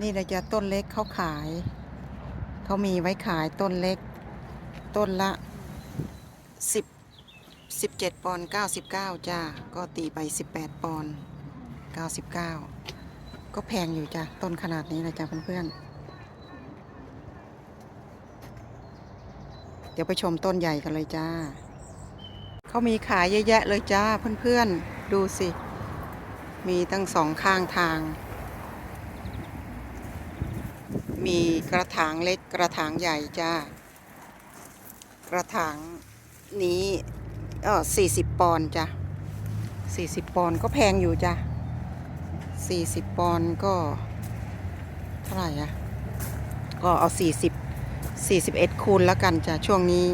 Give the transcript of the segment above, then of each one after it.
นี่นะจะต้นเล็กเขาขาย เขามีไว้ขายต้นเล็ก ต้นละสิบสิบเจ็ดปอนด์เก้าสิบเก้าจ้า ก็ตีไปสิบแปดปอนด์เก้าสิบเก้าก็แพงอยู่จ้ะ ต้นขนาดนี้นะจ๊ะเพื่อนๆ เดี๋ยวไปชมต้นใหญ่กันเลยจ้า เขามีขายเยอะแยะเลยจ้าเพื่อนๆ ดูสิ มีตั้งสองข้างทาง มีกระถางเล็กกระถางใหญ่จ้า กระถางนี้เออสี่สิบปอนจ้ะสี่สิบปอนก็แพงอยู่จ้ะสี่สิบปอนก็เท่าไหร่อะก็เอาสี่สิบสี่สิบเอ็ดคูณแล้วกันจ้ะช่วงนี้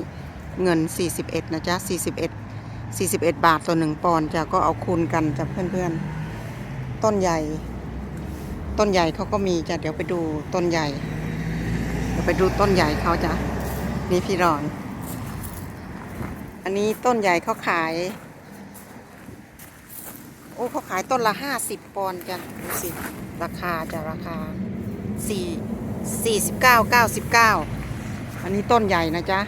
เงินสี่สิบเอ็ดนะจ๊ะสี่สิบเอ็ดสี่สิบเอ็ดบาทต่อหนึ่งปอนจ้ะก็เอาคูณกันจ้ะเพื่อนๆ ต้นใหญ่ ต้นใหญ่เขาก็มีจ้ะเดี๋ยวไปดูต้นใหญ่ เดี๋ยวไปดูต้นใหญ่เขาจ้ะนี่พี่รอน อันนี้ต้นใหญ่เขาขาย โอ้เขาขายต้นละห้าสิบปอนด์จ้ะดูสิราคาจ้ะราคาสี่สี่สิบเก้าเก้าสิบเก้าอันนี้ต้นใหญ่นะจ๊ะ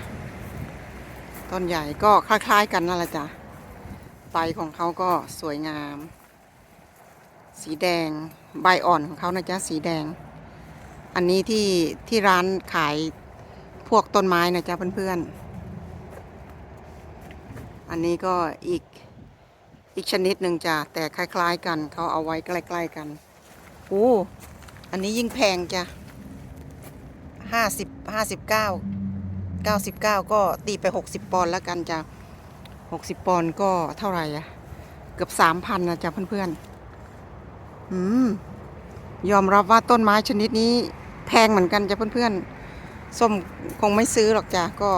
ต้นใหญ่ก็คล้ายๆกันนั่นแหละจ้ะใบของเขาก็สวยงาม สีแดงใบอ่อนของเขานะจ๊ะสีแดง อันนี้ที่ที่ร้านขายพวกต้นไม้นะจ๊ะเพื่อนๆ อันนี้ก็อีกอีกชนิดหนึ่งจ้ะแต่คล้ายๆกันเขาเอาไว้ใกล้ๆกันโอ้อันนี้ยิ่งแพงจ้ะห้าสิบห้าสิบเก้าเก้าสิบเก้าก็ตีไปหกสิบปอนด์แล้วกันจ้ะหกสิบปอนด์ก็เท่าไหร่อะเกือบสามพันนะจ๊ะเพื่อนๆ อืมยอมรับว่าต้นไม้ชนิดนี้แพงเหมือนกันจ้ะเพื่อนๆ ส้มคงไม่ซื้อหรอกจ้ะก็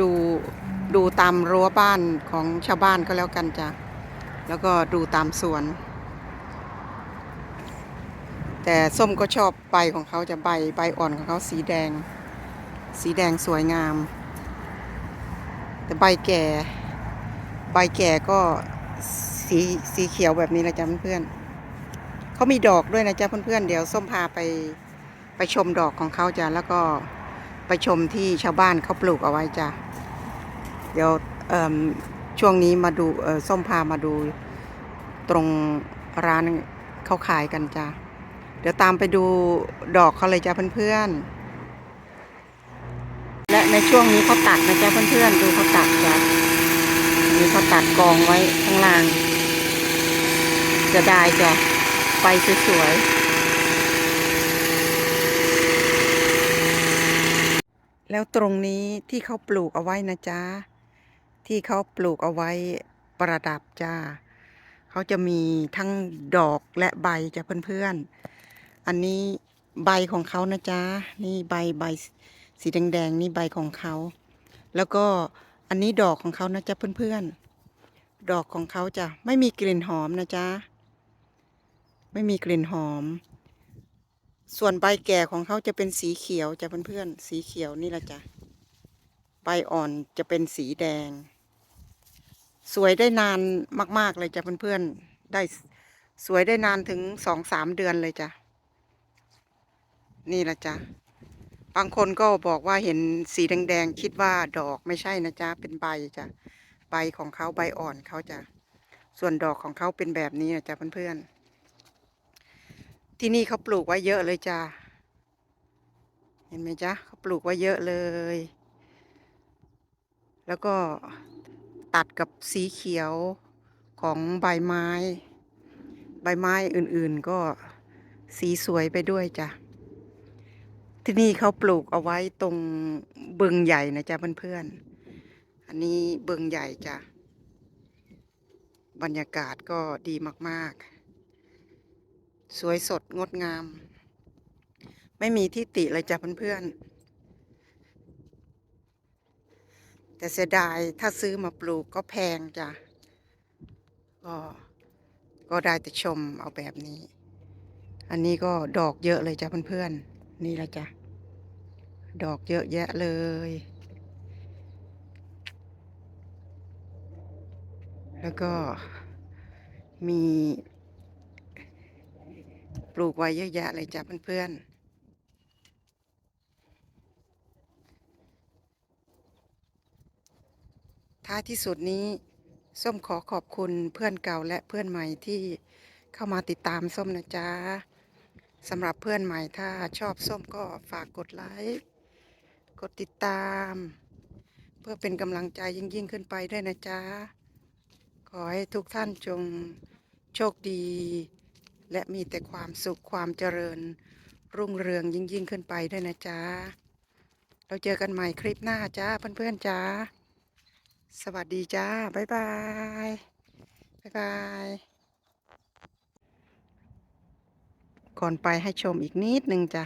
ดูดูตามรั้วบ้านของชาวบ้านก็แล้วกันจ้ะ แล้วก็ดูตามสวน แต่ส้มก็ชอบใบของเขาจะใบใบอ่อนของเขาสีแดง สีแดงสวยงาม แต่ใบแก่ ใบแก่ก็สีสีเขียวแบบนี้แหละจ้ะเพื่อนๆ เขามีดอกด้วยนะจ๊ะเพื่อนๆเดี๋ยวส้มพาไปไปชมดอกของเขาจ้ะแล้วก็ไปชมที่ชาวบ้านเขาปลูกเอาไว้จ้ะเดี๋ยวช่วงนี้มาดูส้มพามาดูตรงร้านเขาขายกันจ้ะเดี๋ยวตามไปดูดอกเขาเลยจ้ะเพื่อนๆ และในช่วงนี้เขาตัดนะจ๊ะเพื่อนๆดูเขาตัดจ้ะนี่เขาตัดกองไว้ข้างล่างจะได้จ้ะ ไฟสวยๆ แล้วตรงนี้ที่เขาปลูกเอาไว้นะจ๊ะ ที่เขาปลูกเอาไว้ประดับจ้า เขาจะมีทั้งดอกและใบจ้ะเพื่อนๆ อันนี้ใบของเขานะจ๊ะ นี่ใบใบสีแดงๆ นี่ใบของเขา แล้วก็อันนี้ดอกของเขานะจ๊ะเพื่อนๆ ดอกของเขาจะไม่มีกลิ่นหอมนะจ๊ะ ไม่มีกลิ่นหอม ส่วนใบแก่ของเขาจะเป็นสีเขียวจ้ะเพื่อนๆ สีเขียวนี่แหละจ้ะ ใบอ่อนจะเป็นสีแดง สวยได้นานมาก ๆ เลยจ้ะเพื่อนๆ ได้สวยได้นานถึงสองสามเดือนเลยจ้ะ นี่แหละจ้ะ บางคนก็บอกว่าเห็นสีแดงๆ คิดว่าดอกไม่ใช่นะจ๊ะ เป็นใบจ้ะ ใบของเขาใบอ่อนเขาจ้ะ ส่วนดอกของเขาเป็นแบบนี้นะจ๊ะเพื่อนๆ ที่นี่เขาปลูกไว้เยอะเลยจ้าเห็นไหมจ๊ะเขาปลูกไว้เยอะเลย แล้วก็ตัดกับสีเขียวของใบไม้ ใบไม้อื่นๆก็สีสวยไปด้วยจ้ะ ที่นี่เขาปลูกเอาไว้ตรงบึงใหญ่นะจ๊ะเพื่อนๆ อันนี้บึงใหญ่จ้ะ บรรยากาศก็ดีมากๆ สวยสดงดงาม ไม่มีที่ติเลยจ้ะเพื่อนๆ แต่เสียดายถ้าซื้อมาปลูกก็แพงจ้ะก็ก็ได้แต่ชมเอาแบบนี้ อันนี้ก็ดอกเยอะเลยจ้ะเพื่อนๆ นี่ละจ้ะ ดอกเยอะแยะเลยแล้วก็มี ปลูกไว้เยอะแยะเลยจ้ะเพื่อนๆท้ายที่สุดนี้ส้มขอขอบคุณเพื่อนเก่าและเพื่อนใหม่ที่เข้ามาติดตามส้มนะจ๊ะสำหรับเพื่อนใหม่ถ้าชอบส้มก็ฝากกดไลค์กดติดตาม เพื่อเป็นกำลังใจยิ่งยิ่งขึ้นไปด้วยนะจ๊ะขอให้ทุกท่านจงโชคดี และมีแต่ความสุขความเจริญ รุ่งเรืองยิ่งยิ่งขึ้นไปด้วยนะจ๊ะ เราเจอกันใหม่คลิปหน้าจ้าเพื่อนๆจ้า สวัสดีจ้า บ๊ายบาย บ๊ายบาย ก่อนไปให้ชมอีกนิดนึงจ้ะ